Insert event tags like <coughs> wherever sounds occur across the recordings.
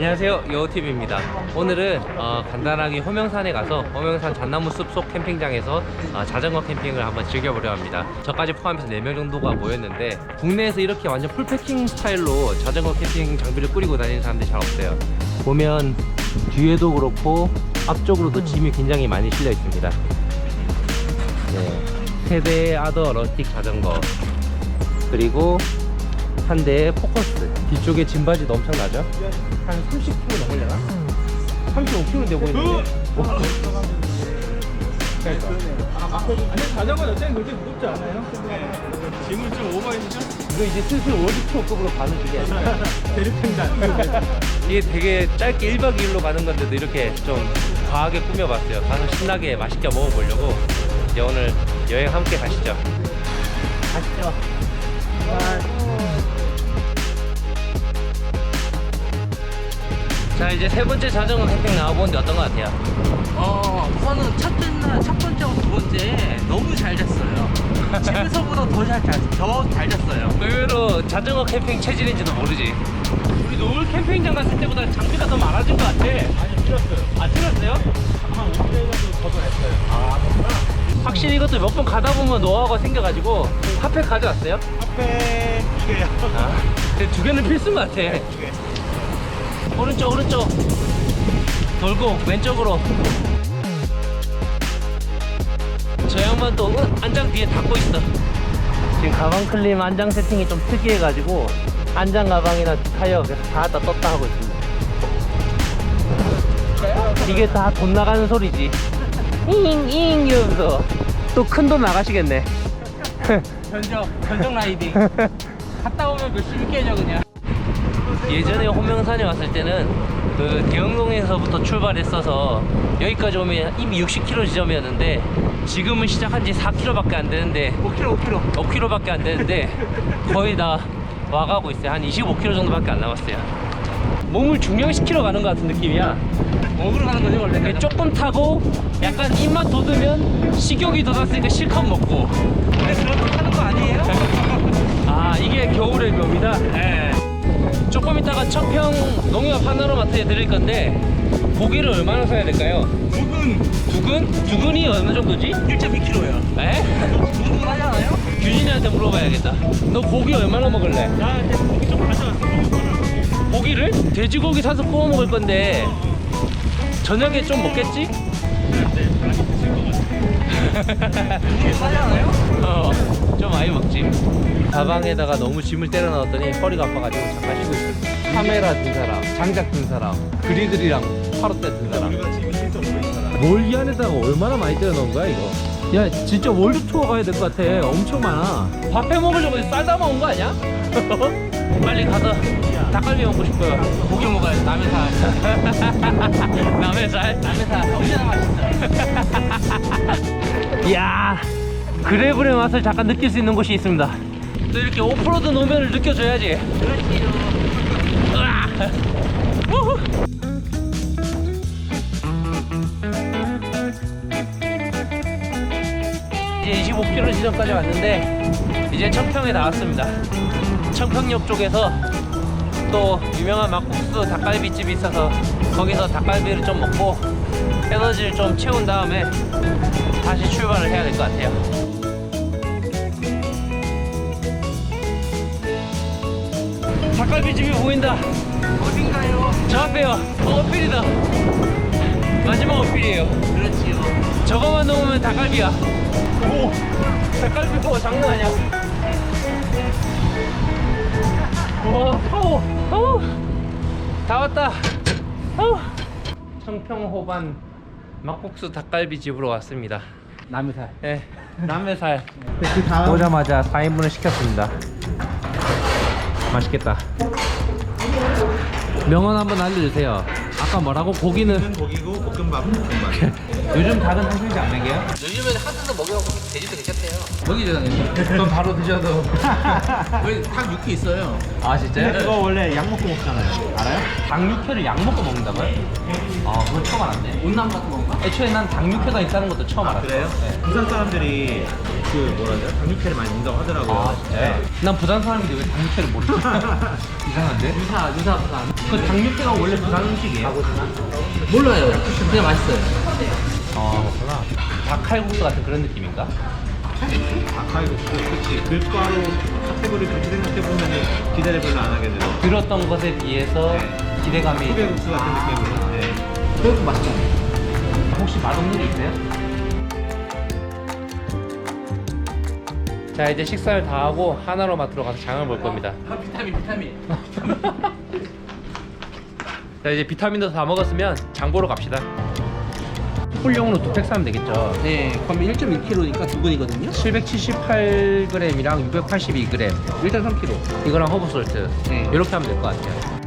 안녕하세요. 여우TV입니다. 오늘은 어, 간단하게 호명산에 가서 호명산 잣나무 숲속 캠핑장에서 어, 자전거 캠핑을 한번 즐겨보려 합니다. 저까지 포함해서 4명 정도가 모였는데 국내에서 이렇게 완전 풀패킹 스타일로 자전거 캠핑 장비를 꾸리고 다니는 사람들이 잘 없어요. 보면 뒤에도 그렇고 앞쪽으로도 짐이 굉장히 많이 실려 있습니다. 네. 세대의 아더 러스틱 자전거. 그리고 한 대의 포커스. 뒤쪽에 짐바지도 엄청나죠? 한 30kg 넘으려나? 35kg 돼 보이는데. 자전거 자체는 그렇게 무겁지 않아요? 짐을 좀 오버했죠? 이거 이제 슬슬 월드투어급으로 가는 중이야. <laughs> 대륙횡단. 이게 되게 짧게 1박 2일로 가는 건데도 이렇게 좀 과하게 꾸며봤어요. 가서 신나게 맛있게 먹어보려고. 이제 오늘 여행 함께 가시죠. 가시죠 자 이제 세 번째 자전거 캠핑 나와보는데 어떤 것 같아요? 어, 우선은 첫 번째, 첫 번째와 두 번째 너무 잘 됐어요. 집에서보다 <laughs> 더잘 더잘 됐어요. 의외로 자전거 캠핑 체질인지도 모르지. 우리 노을 캠핑장 갔을 때보다 장비가 더 많아진 것 같아. 아니 틀렸어요 아, 틀렸어요? 한 5분 정도 걷어냈어요 아, 확실히 이것도 몇 번 가다 보면 노하우가 생겨가지고 핫팩 가져왔어요? 앞에 두 개요 아, 근데 두 개는 필수인 것 같아. 두 개. 오른쪽, 오른쪽. 돌고, 왼쪽으로. 저 양반 또 어, 안장 뒤에 닫고 있어. 지금 가방 클림 안장 세팅이 좀 특이해가지고 안장 가방이나 타이어 계속 닫았다 떴다 하고 있습니다. 이게 다 돈 나가는 소리지. 잉잉 이러면서 또 큰 돈 나가시겠네. <laughs> 견적, 견적 라이딩. <laughs> 갔다 오면 몇십이 깨져 그냥. 예전에 호명산에 왔을 때는 그 대흥동에서부터 출발했어서 여기까지 오면 이미 60km 지점이었는데 지금은 시작한 지 4km밖에 안 되는데 5kg, 5kg. 5km밖에 안 되는데 거의 다 와가고 있어요. 한 25km 정도밖에 안 남았어요. 몸을 중량시키러 가는 것 같은 느낌이야. 먹으러 가는 거지 원래. 이게 조금 타고 약간 입만 돋으면 식욕이 돋았으니까 실컷 먹고 원래 그렇게 하는 거 아니에요? 아 이게 겨울의 묘입니다. 네. 있다가 청평 농협 하나로마트에 드릴 건데 고기를 얼마나 사야 될까요? 두근 두근? 두근이 어느 정도지? 1.2kg요. 에? 두근 하잖아요? 규진이한테 물어봐야겠다. 너 고기 얼마나 먹을래? 나 고기 좀 가져왔어 고기를? 돼지고기 사서 구워 먹을 건데 저녁에 좀 먹겠지? 두근 하잖아요? <laughs> 어, 좀 많이 먹지. 가방에다가 너무 짐을 때려 넣었더니 허리가 아파가지고 잠깐 쉬고 있습니다. 카메라 든 사람, 장작 든 사람, 그리들이랑 파로떼 든 사람. 우리가 안에다가 얼마나 많이 때려 넣은 거야 이거? 야 진짜 월드 투어 가야 될 것 같아. 엄청 많아. 밥해 먹으려고 쌀 담아 온거 아니야? <laughs> 빨리 가서 닭갈비 먹고 싶어요. 고기 먹어야지. <laughs> 남의 살. 남의 살. 남의 살. 언제나 맛있어요. 이야 그래블의 맛을 잠깐 느낄 수 있는 곳이 있습니다. 또 이렇게 오프로드 노면을 느껴줘야지. 그렇지요. 이제 25km 지점까지 왔는데 이제 청평에 나왔습니다. 청평역 쪽에서 또 유명한 막국수 닭갈비집이 있어서 거기서 닭갈비를 좀 먹고 에너지를 좀 채운 다음에 다시 출발을 해야 될 것 같아요. 닭갈비집이 보인다. 어딘가요? 저 앞에요. 어, 어필이다. 마지막 어필이에요. 그렇지요. 저거만 넘으면 닭갈비야. 오, 닭갈비 뭐 장난 아니야. 와, 파워, 파워. 다 왔다. 파워. 청평호반 막국수 닭갈비 집으로 왔습니다. 남의 살. 예, 남해살. 그 다음 오자마자 4인분을 시켰습니다. 맛있겠다. 명언 한번 알려주세요. 아까 뭐라고? 고기는 고기고 볶음밥 볶음밥 <laughs> 요즘 닭은 한순지 안 먹여요? 요즘에는 하드도 먹여갖고 돼지도 괜찮대요. 먹이잖아요. 그럼 바로 드셔도. <laughs> 왜닭 육회 있어요? 아 진짜요? 그거 원래 약 먹고 먹잖아요 알아요? 닭 육회를 약 먹고 먹는다고요? 아 그건 처음 알았네. 온남 같은 건가? 애초에 난 닭 육회가 있다는 것도 처음 알았어. 그래요? 네. 부산 사람들이 그 뭐라 해야 되나 닭육회를 많이 인정하더라고요 아 진짜요? 난 부산 사람인데 왜 닭 육회를 모르지? <laughs> 이상한데? 유사 유사 부산. 그 닭 육회가 원래 부산 음식이에요? 몰라요. 그냥 맛있어요. 아 그렇구나. 닭칼국수 같은 그런 느낌인가? 닭칼국수 그치 글과로 카테고리 그렇게 생각해보면 기대를 별로 안 하게 되죠 들었던 것에 비해서 네. 기대감이 후배국수 같은 느낌으로 네. 그래도 맛있어요. 혹시 맛없는 게 있어요? 자 이제 식사를 다 하고 하나로 마트로 가서 장을 볼 겁니다. 아, 비타민 비타민. <laughs> 자 이제 비타민도 다 먹었으면 장 보러 갑시다. 홀용으로 두 팩 사면 되겠죠. 네, 그럼 1.1kg니까 두 분이거든요. 778g이랑 682g 1.3kg. 이거랑 허브 솔트 네. 이렇게 하면 될 것 같아요.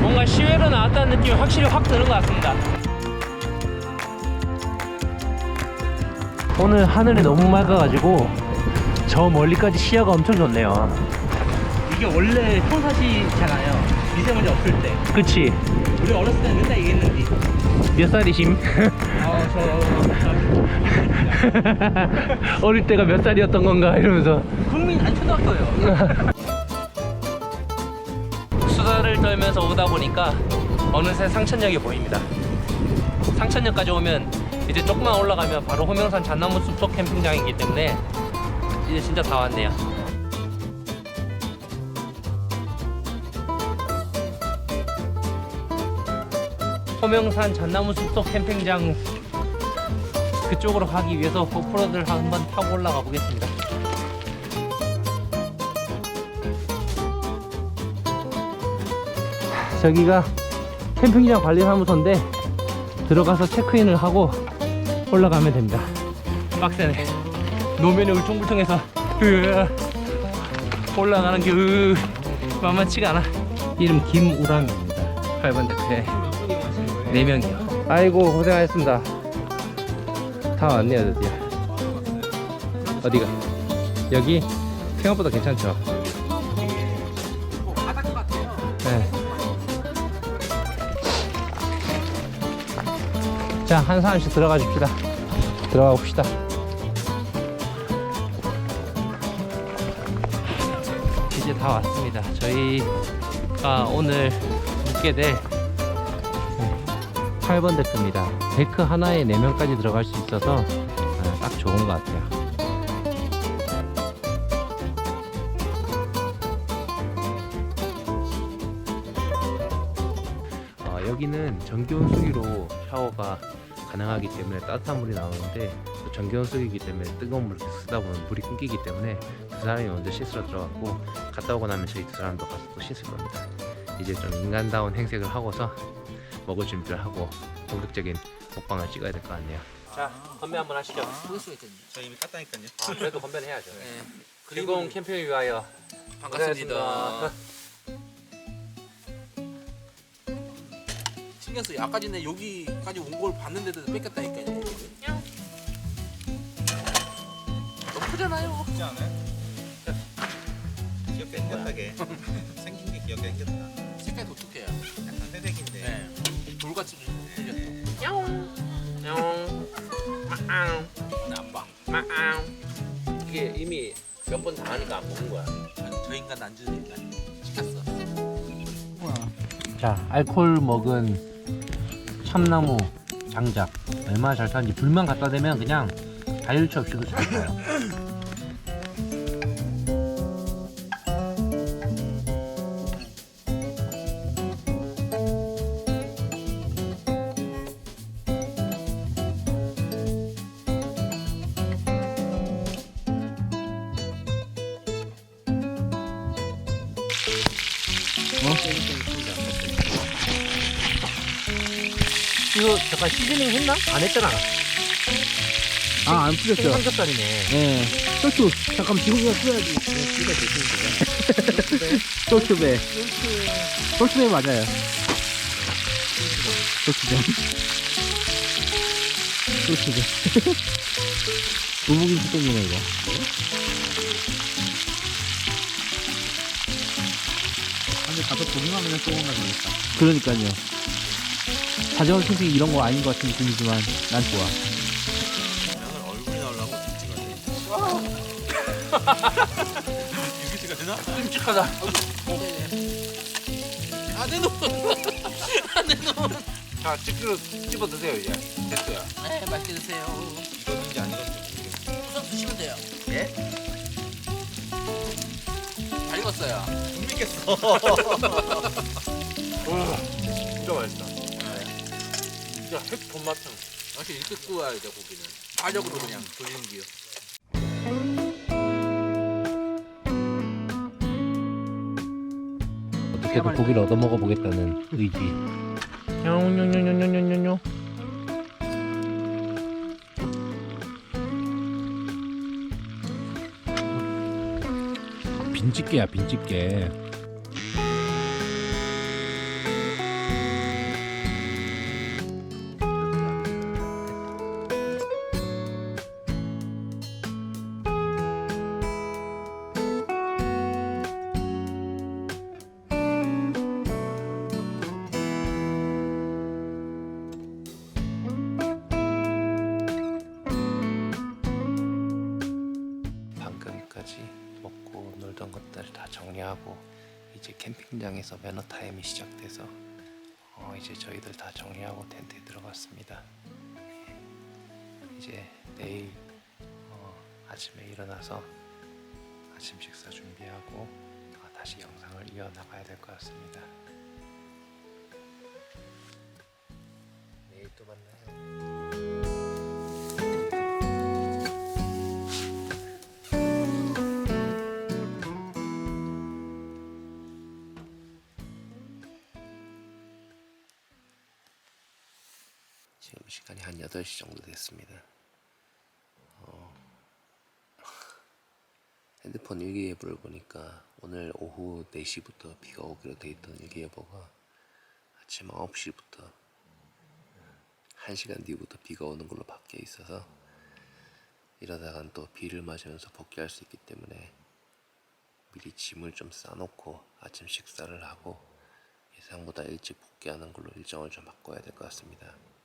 뭔가 시외로 나왔다는 느낌이 확실히 확 드는 것 같습니다. 오늘 하늘이 너무 맑아가지고 저 멀리까지 시야가 엄청 좋네요. 이게 원래 평사시잖아요. 미세먼지 없을 때. 그치? 우리 어렸을 때는 맨날 얘기했는데. 몇 살이심? 아, 저, <laughs> 어릴 때가 몇 살이었던 건가 이러면서 국민 안 초등학교예요. <laughs> 수다를 떨면서 오다 보니까 어느새 상천역이 보입니다. 상천역까지 오면 이제 조금만 올라가면 바로 호명산 잣나무 숲속 캠핑장이기 때문에 이제 진짜 다 왔네요. 호명산 잣나무 숲속 캠핑장 그쪽으로 가기 위해서 오프로드를 한번 타고 올라가 보겠습니다. 저기가 캠핑장 관리사무소인데 들어가서 체크인을 하고 올라가면 됩니다. 빡세네. 노면이 울퉁불퉁해서 올라가는 게 으, 만만치가 않아. 이름 김우람입니다. 8번 데크 에 4명이요. 아이고 고생하셨습니다. 다 왔네요 드디어. 어디가? 여기 생각보다 괜찮죠? 네. 자, 한 사람씩 들어가 줍시다. 들어가 봅시다. 이제 다 왔습니다. 저희가 오늘 묵게 될 8번 데크입니다. 데크 하나에 4명까지 들어갈 수 있어서 아, 딱 좋은 것 같아요. 어, 여기는 전기온 수기로 샤워가 가능하기 때문에 따뜻한 물이 나오는데 또 전기온 수기이기 때문에 뜨거운 물을 쓰다 보면 물이 끊기기 때문에 두 사람이 먼저 씻으러 들어갔고 갔다 오고 나면 저희 두 사람도 가서 또 씻을 겁니다. 이제 좀 인간다운 행색을 하고서 먹을 준비를 하고 본격적인 먹방을 찍어야 될 것 같네요. 자, 건배 한번 하시죠. 수가 있겠네. 저 이미 깠다니까요 아, 그래도 건배는 해야죠. 네. 즐거운 캠핑을 위하여 반갑습니다. 신경 쓰여. 아까 전에 여기까지 온 걸 봤는데도 뺏겼다니까요. 너무 크잖아요. 쉽지 않아요? 귀엽게 생겼다게 <laughs> 생긴 게 귀엽게 생겼다 색깔이 독특해요. 약간 회색인데 네. 돌같이 생겼어. 야옹 야옹 마앙 나빠. 마앙 이게 이미 몇 번 당하니까 안 먹는 거야. 저 인간 안 주는 인간. 시켰어. 자, 알콜 먹은 참나무 장작 얼마나 잘 타는지 불만 갖다 대면 그냥 다일치 없이도 잘 타요. 이거 잠깐 시즈닝 했나? 안 했잖아. 아, 안 풀렸죠. 삼겹살이네. 예. 쇼츠. 잠깐 지금이가 풀어야지. 쇼츠배. 쇼츠배 맞아요. 쇼츠배. 쇼츠배. 두부김치 땡기네, 이거. 근데 가서 조림하면 조금만 되겠다. 그러니까요. 자전거 캠핑 이런 거 아닌 것 같은 느낌이지만 난 좋아. 얼굴이 나오려고 김치가 되나? 끔찍하다. 안에 놓. 안에 놓. 자, 찍어 집어 드세요 이제. 됐어요. 네, 맛있게 드세요. 이거는지 아니건지 우선 드시면 돼요. 예? 잘 익었어요. 못 믿겠어. <laughs> 진짜 맛있다. 진짜 핵 돈맛은. 역시 이렇게 구워야 돼 고기는. 화력으로 그냥 돌리는 게요. 어떻게든 고기를 얻어 먹어 보겠다는 의지. 뇨뇨뇨뇨뇨뇨뇨. 빈집게야, 빈집게. 캠핑장에서 매너 타임이 시작돼서 어, 이제 저희들 다 정리하고 텐트에 들어갔습니다. 이제 내일 어, 아침에 일어나서 아침 식사 준비하고 어, 다시 영상을 이어 나가야 될 것 같습니다. 내일 또 만나요. 지금 시간이 한 8시 정도 됐습니다. 어, 핸드폰 일기예보를 보니까 오늘 오후 4시부터 비가 오기로 돼 있던 일기예보가 아침 9시부터 1시간 뒤부터 비가 오는 걸로 바뀌어 있어서 이러다간 또 비를 맞으면서 복귀할 수 있기 때문에 미리 짐을 좀 싸놓고 아침 식사를 하고 예상보다 일찍 복귀하는 걸로 일정을 좀 바꿔야 될 것 같습니다.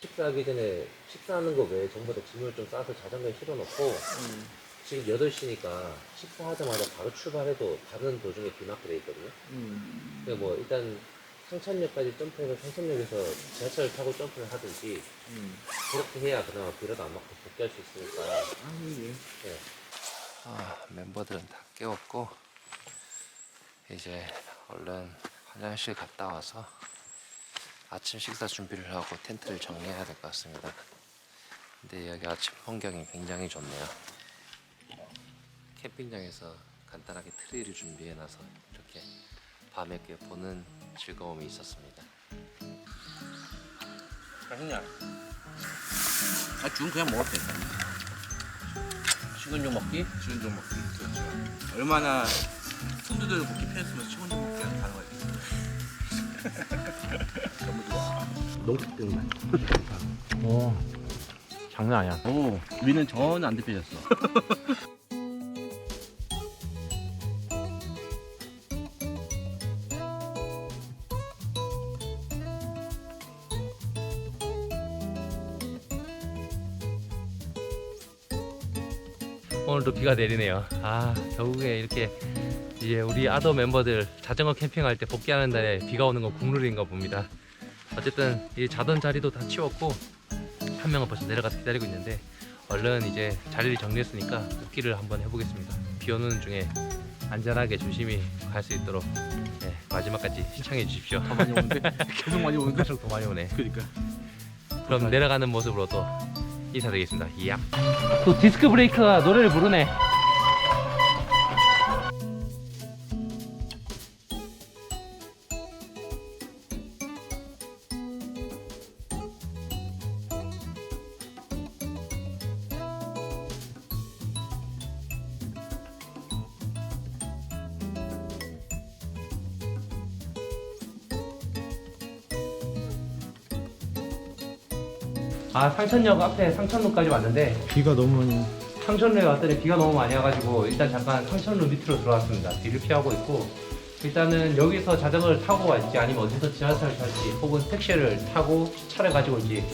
식사하기 전에 식사하는 거 외에 전부 다 짐을 좀 싸서 자전거에 실어놓고 지금 8시니까 식사하자마자 바로 출발해도 다른 도중에 비 맞게 돼 있거든요. 그뭐 일단 상천역까지 점프해서 상천역에서 지하철을 타고 점프를 하든지 그렇게 해야 그나마 비라도 안 맞고 복귀할 수 있으니까. 네. 아, 멤버들은 다 깨웠고 이제 얼른 화장실 갔다 와서 아침 식사 준비를 하고 텐트를 정리해야 될 것 같습니다. 근데 여기 아침 풍경이 굉장히 좋네요. 캠핑장에서 간단하게 트리를 준비해놔서 이렇게 밤에 꽤 보는 즐거움이 있었습니다. 맛있냐? 아, 죽은 그냥 먹어도 돼. 식은 죽 먹기? 죽은 좀 먹기. 그렇죠. 얼마나 손주들 먹기 편했으면 식은 좀 농축등만. 오, 장난 아니야. 오, 위는 전혀 안 데펴졌어. <laughs> 오늘도 비가 내리네요. 아, 결국에 이렇게 이제 우리 아더 멤버들 자전거 캠핑할 때 복귀하는 날에 비가 오는 건 국룰인가 봅니다. 어쨌든 이 자던 자리도 다 치웠고 한 명은 벌써 내려가서 기다리고 있는데 얼른 이제 자리를 정리했으니까 복귀를 한번 해보겠습니다. 비 오는 중에 안전하게 조심히 갈 수 있도록 네, 마지막까지 시청해 주십시오. 더 많이 오는데? <laughs> 계속 많이 오는데? 계속 더 많이 오네. 그러니까. 그럼 내려가는 모습으로 또 인사드리겠습니다. 이야. 또 디스크 브레이크가 노래를 부르네. 아 상천역 앞에 상천로까지 왔는데 비가 너무 많이 상천로에 왔더니 비가 너무 많이 와가지고 일단 잠깐 상천로 밑으로 들어왔습니다. 비를 피하고 있고 일단은 여기서 자전거를 타고 갈지 아니면 어디서 지하철을 탈지 혹은 택시를 타고 차를 가지고 올지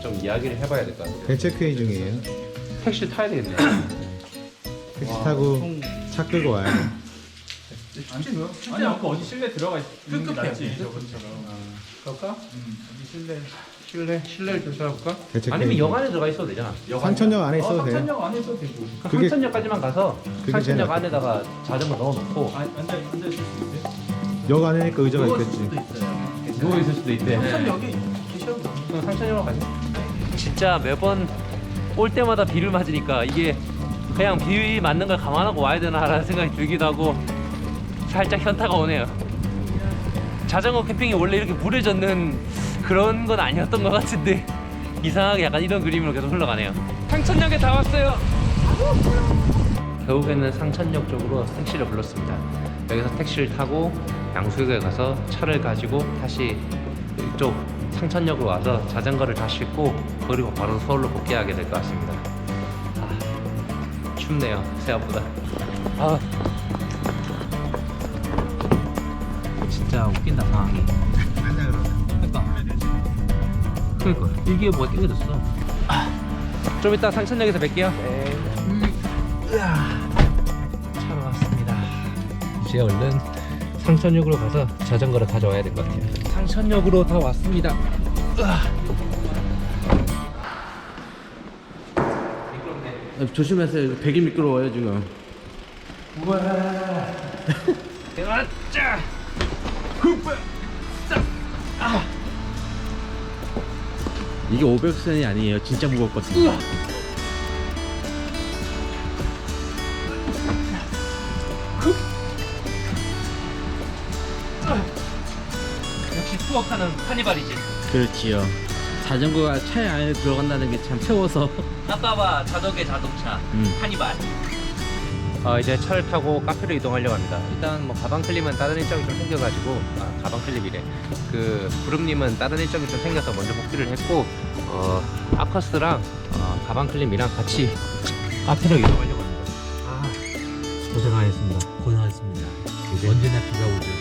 좀 이야기를 해봐야 될 것 같아요. 배 체크회의 중이에요. 택시 타야 되겠네. <coughs> 택시 타고 차 끌고 와요. 아니 아까 어디 실내 들어가 있는 게 낫지 저번처럼 그럴까? 실내 실내를 좀 찾아볼까? 대책 아니면. 영 안에 들어가 있어도 되잖아. 상천역 안에 있어도 어, 돼요. 상천역 안에 있어도 되고 그 그게- 상천역까지만 가서 그게 상천역 안에다가 자전거 넣어놓고 아, 앉아 앉아 있을 수 있대 역 안에니까 의자가 누워 있을 있겠지. 수도 있어요. 누워 있을 수도 있대. 상천역에 계셔도 돼요. 그럼 상천역으로 가자. 진짜 매번 올 때마다 비를 맞으니까 이게 그냥 비 맞는 걸 감안하고 와야 되나라는 생각이 들기도 하고 살짝 현타가 오네요. 자전거 캠핑이 원래 이렇게 물에 젖는 그런 건 아니었던 것 같은데 이상하게 약간 이런 그림으로 계속 흘러가네요. 상천역에 다 왔어요. 결국에는 상천역 쪽으로 택시를 불렀습니다. 여기서 택시를 타고 양수역에 가서 차를 가지고 다시 이쪽 상천역으로 와서 자전거를 다 싣고 그리고 바로 서울로 복귀하게 될 것 같습니다. 아, 춥네요 생각보다. 아, 진짜 웃긴다 상황이. 그러니까. 그러니까 일기에 뭐가 땡겨졌어. 아, 좀 이따 상천역에서 뵐게요. 네. 차로 왔습니다. 이제 얼른 상천역으로 가서 자전거를 가져와야 될 것 같아요. 상천역으로 다 왔습니다. 조심하세요. 되게 미끄러워요 지금. 대가 이게 500선이 아니에요. 진짜 무겁거든요. 역시 투어카는 카니발이지. 그렇지요. 자전거가 차에 안에 들어간다는 게 참 세워서. 봐 자덕의 자동차 음. 카니발. 어, 이제 차를 타고 카페로 이동하려고 합니다. 일단 뭐 가방 클립은 다른 일정이 좀 생겨가지고 아 가방 클립이래. 그 구름님은 다른 일정이 좀 생겨서 먼저 복귀를 했고 어 아커스랑 어, 가방 클립이랑 같이 카페로 이동하려고 합니다. 아 고생하셨습니다. 고생하셨습니다. 언제나 비가 오죠.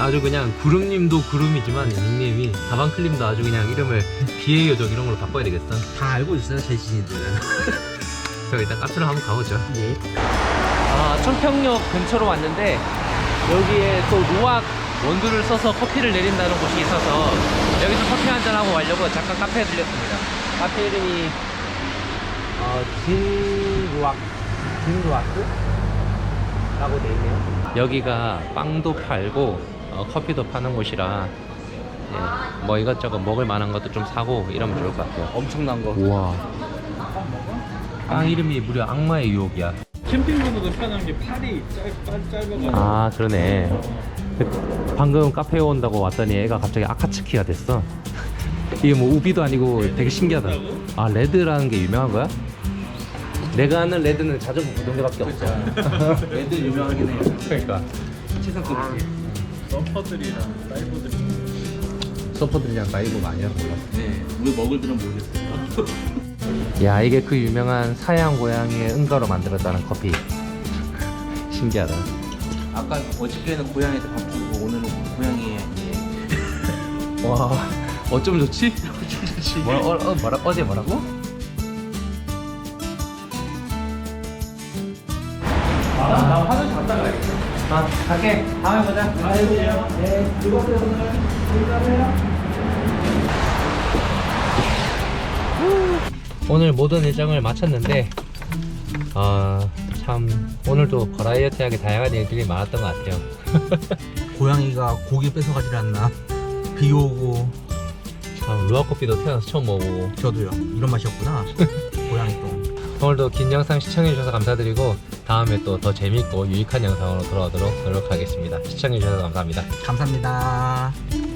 아주 그냥 구름님도 구름이지만 닉네임이 가방 클립도 아주 그냥 이름을 <laughs> 비의 요정 이런 걸로 바꿔야 되겠어. 다 알고 있어요, 제 지인들은. <laughs> 저 일단 카페로 한번 가보죠. 아, 청평역 근처로 왔는데 여기에 또 노악 원두를 써서 커피를 내린다는 곳이 있어서 여기서 커피 한잔 하고 가려고 잠깐 카페에 들렸습니다. 카페 이름이 어, 진루악 진루아스? 라고 돼 있네요. 여기가 빵도 팔고 어, 커피도 파는 곳이라 예, 뭐 이것저것 먹을 만한 것도 좀 사고 이러면 좋을 것 같아요. 엄청난 거. 우와. 빵 이름이 무려 악마의 유혹이야. 캠핑보다도 편한 게 팔이 짧, 짧아가지고 아 그러네. 그, 방금 카페에 온다고 왔더니 애가 갑자기 아카츠키가 됐어. <laughs> 이게 뭐 우비도 아니고 되게 신기하다. 아 레드라는 게 유명한 거야? 내가 아는 레드는 자전거 구동대밖에 없어. <laughs> 애들 유명하긴 해요. 그러니까 세상 급이지. 럼퍼들이랑 라이브들이 서퍼들이랑 라이브가 아니라서 몰랐어. 네, 우리 먹을 줄은 모르겠어요. <laughs> 야 이게 그 유명한 사양 고양이의 응가로 만들었다는 커피. <laughs> 신기하다. 아까 어저께는 고양이한테 밥 주고 오늘은 고양이에 예. <laughs> 와 <laughs> 어쩜 좋지? 뭐라, 어, 어, 뭐라 어제 뭐라고? 나 화장실 갔다 가야겠다 아 갈게 다음에 보자 아이고요 네 즐겁게 오늘 오늘 모든 일정을 마쳤는데 어, 참 오늘도 버라이어티하게 다양한 일들이 많았던 것 같아요 <laughs> 고양이가 고기 뺏어가질 않나. 비 오고 참 루아커피도 태어나서 처음 먹어보고 저도요. 이런 맛이었구나. <laughs> 고양이 똥. 오늘도 긴 영상 시청해주셔서 감사드리고 다음에 또 더 재밌고 유익한 영상으로 돌아오도록 노력하겠습니다 시청해주셔서 감사합니다 감사합니다.